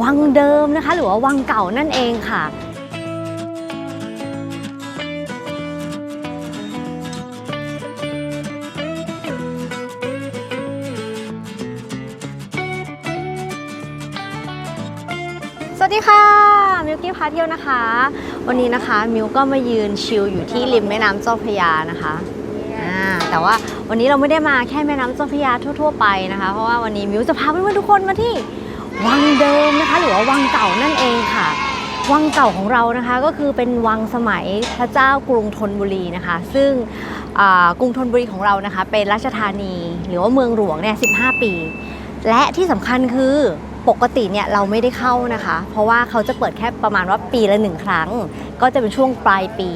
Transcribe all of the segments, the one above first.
วังเดิมนะคะ หรือว่าวังเก่านั่นเองค่ะสวัสดีค่ะ มิวกี้พาเที่ยวนะคะ วันนี้นะคะมิวก็มายืนชิลอยู่ที่ริมแม่น้ำเจ้าพระยานะคะอ่าแต่ว่าวันนี้เราไม่ได้มาแค่แม่น้ำเจ้าพระยาทั่ว ๆ ไปนะคะ เพราะว่าวันนี้มิวจะพาเพื่อนๆทุกคนมาที่ วังเดิมนะคะ หรือว่าวังเก่านั่นเองค่ะ วังเก่าของเรานะคะก็คือเป็นวังสมัยพระเจ้ากรุงธนบุรีนะคะ ซึ่งกรุงธนบุรีของเรานะคะ เป็นราชธานีหรือว่าเมืองหลวงเนี่ย15 ปี และที่สำคัญคือปกติเนี่ยเราไม่ได้เข้านะคะ เพราะว่าเขาจะเปิดแค่ประมาณว่าปีละหนึ่งครั้ง ก็จะเป็นช่วงปลายปี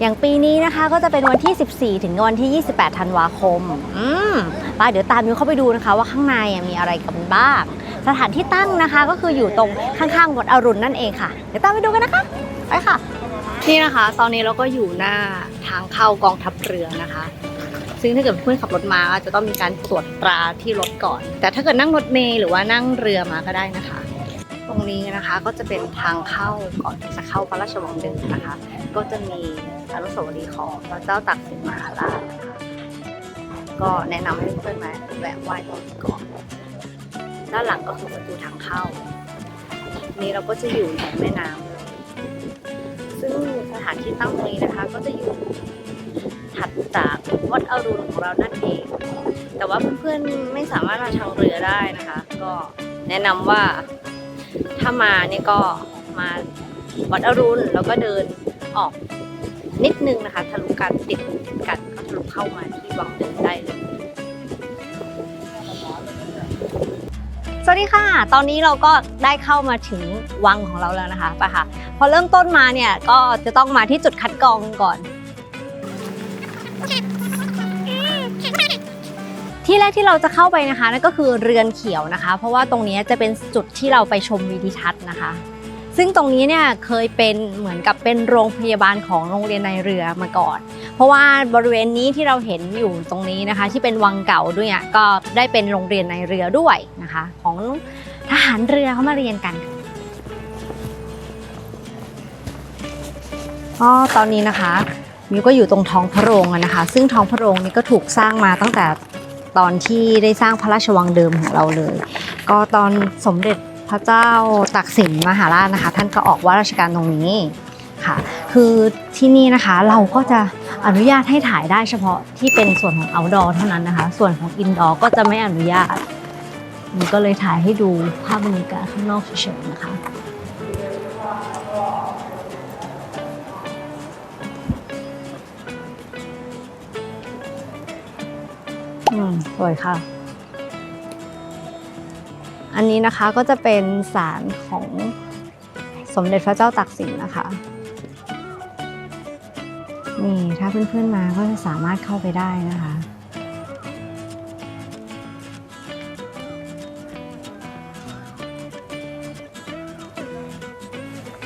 อย่างปีนี้นะคะก็จะเป็นวันที่ 14 ถึงวันที่ 28 ธันวาคม อืมไปเดี๋ยวตามมิวเข้าไปดูนะคะ ว่าข้างในมีอะไรกันบ้าง สถานที่ตั้งนะคะก็คืออยู่ตรงข้างๆวัดอรุณนั่นเองค่ะ เดี๋ยวตามไปดูกันนะคะไปค่ะนี่นะคะ ตอนนี้เราก็อยู่หน้าทางเข้ากองทัพเรือนะคะ ซึ่งถ้าเกิดเพื่อนขับรถมาก็จะต้องมีการตรวจตราที่รถก่อน แต่ถ้าเกิดนั่งรถเมล์หรือว่านั่งเรือมาก็ได้นะคะ ตรงนี้นะคะก็จะเป็นทางเข้าก่อนที่จะเข้าพระราชวังเดิมนะคะ ก็จะมีอนุสาวรีย์ของพระเจ้าตากสินมหาราชนะคะก็แนะนำให้เพื่อนๆมาแวะไหว้ตรงนี้ก่อน ด้านหลังก็คือประตูทางเข้า นี่เราก็จะอยู่ในแม่น้ำเลยซึ่งสถานที่ตั้งตรงนี้นะคะ ก็จะอยู่ถัดจากวัดอรุณของเรานั่นเอง แต่ว่าเพื่อนๆไม่สามารถมาทางเรือได้นะคะ ก็แนะนำว่าถ้ามาเนี่ยก็มาวัดอรุณแล้วก็เดินออกนิดนึงนะคะทะลุกันติดติดกันก็ทะลุเข้ามาที่วังเดินได้เลย สวัสดีค่ะ ตอนนี้เราก็ได้เข้ามาถึงวังของเราแล้วนะคะไปค่ะ พอเริ่มต้นมาเนี่ยก็จะต้องมาที่จุดคัดกรองก่อน ที่แรกที่เราจะเข้าไปนะคะนั่นก็คือเรือนเขียวนะคะ เพราะว่าตรงนี้จะเป็นจุดที่เราไปชมวิดิทัศน์นะคะ ซึ่งตรงนี้เนี่ยเคยเป็นเหมือนกับเป็นโรงพยาบาลของโรงเรียนในเรือมาก่อน เพราะว่าบริเวณนี้ที่เราเห็นอยู่ตรงนี้นะคะ ที่เป็นวังเก่าด้วยอะก็ได้เป็นโรงเรียนในเรือด้วยนะคะ ของทหารเรือเขามาเรียนกันอ๋อตอนนี้นะคะมิวก็อยู่ตรงท้องพระโรงนะคะ ซึ่งท้องพระโรงนี้ก็ถูกสร้างมาตั้งแต่ตอนที่ได้สร้างพระราชวังเดิมของเราเลย ก็ตอนสมเด็จ พระเจ้าตากสินมหาราชนะคะ ท่านก็ออกว่าราชการตรงนี้ค่ะคือที่นี่นะคะเราก็จะอนุญาตให้ถ่ายได้เฉพาะที่เป็นส่วนของ outdoor เท่านั้นนะคะ ส่วนของ indoor ก็จะไม่อนุญาตนี่ก็เลยถ่ายให้ดูภาพบรรยากาศข้างนอกเฉยๆนะคะอืมสวยค่ะ อันนี้นะคะก็จะเป็นศาลของสมเด็จพระเจ้าตากสินนะคะนี่ถ้าเพื่อนๆมาก็จะสามารถเข้าไปได้นะคะ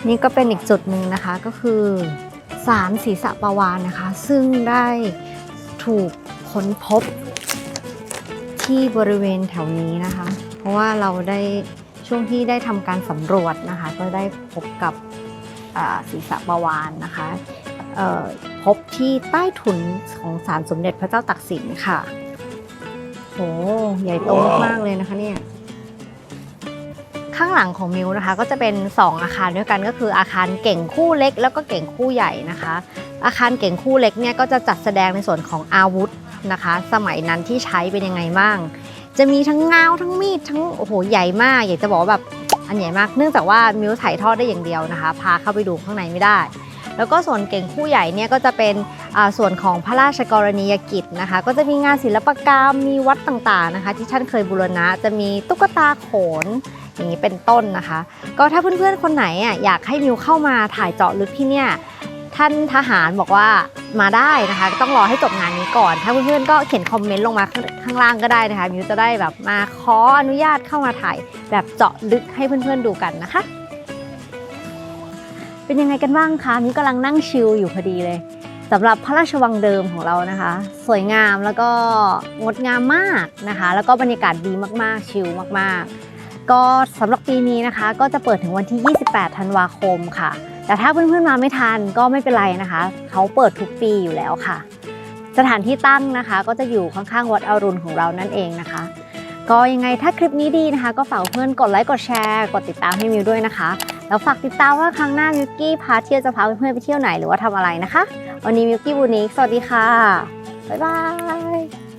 นี่ก็เป็นอีกจุดหนึ่งนะคะก็คือศาลศีรษะปาวานนะคะ ซึ่งได้ถูกค้นพบที่บริเวณแถวนี้นะคะ เพราะว่าเราได้ช่วงที่ได้ทำการสำรวจนะคะ ก็ได้พบกับศีรษะปาวานนะคะพบที่ใต้ถุนของศาลสมเด็จพระเจ้าตากสินค่ะโหใหญ่โตมากๆเลยนะคะเนี่ยข้างหลังของมิวนะคะก็จะเป็น 2 อาคารด้วยกันก็คืออาคารเก่งคู่เล็ก แล้วก็เก่งคู่ใหญ่นะคะ อาคารเก่งคู่เล็กเนี่ยก็จะจัดแสดงในส่วนของอาวุธนะคะ สมัยนั้นที่ใช้เป็นยังไงบ้าง จะมีทั้งเงาทั้งมีดทั้งโอ้โหใหญ่มากอยากจะบอกว่าแบบอันใหญ่มาก เนื่องจากว่ามิวถ่ายทอดได้อย่างเดียวนะคะ พาเข้าไปดูข้างในไม่ได้ แล้วก็ส่วนเก่งคู่ใหญ่เนี่ยก็จะเป็นส่วนของพระราชกรณียกิจนะคะ ก็จะมีงานศิลปกรรมมีวัดต่างๆนะคะ ที่ท่านเคยบูรณะ จะมีตุ๊กตาโขนอย่างนี้เป็นต้นนะคะ ก็ถ้าเพื่อนๆคนไหนอะอยากให้มิวเข้ามาถ่ายเจาะลึกที่เนี่ยท่านทหารบอกว่า มาได้นะคะ ต้องรอให้จบงานนี้ก่อน ถ้าเพื่อนๆก็เขียนคอมเมนต์ลงมาข้างข้างล่างก็ได้นะคะมิวจะได้แบบมาขออนุญาตเข้ามาถ่าย แบบเจาะลึกให้เพื่อนๆดูกันนะคะ เป็นยังไงกันบ้างคะมิวกำลังนั่งชิลอยู่พอดีเลยสำหรับพระราชวังเดิมของเรานะคะ สวยงามแล้วก็งดงามมากนะคะ แล้วก็บรรยากาศดีมากๆ ชิลมากๆ ก็สำหรับปีนี้นะคะ ก็จะเปิดถึงวันที่ 28 ธันวาคมค่ะ แต่ถ้าเพื่อนๆมาไม่ทันก็ไม่เป็นไรนะคะเขาเปิดทุกปีอยู่แล้วค่ะ สถานที่ตั้งนะคะ ก็จะอยู่ข้างๆวัดอรุณของเรานั่นเองนะคะ ก็ยังไงถ้าคลิปนี้ดีนะคะ ก็ฝากเพื่อนกดไลค์กดแชร์กดติดตามให้มิวด้วยนะคะ แล้วฝากติดตามว่าครั้งหน้ามิวกี้พาเที่ยวจะพาเพื่อนๆไปเที่ยวไหนหรือว่าทำอะไรนะคะ วันนี้มิวกี้บูนิกสวัสดีค่ะบ๊ายบาย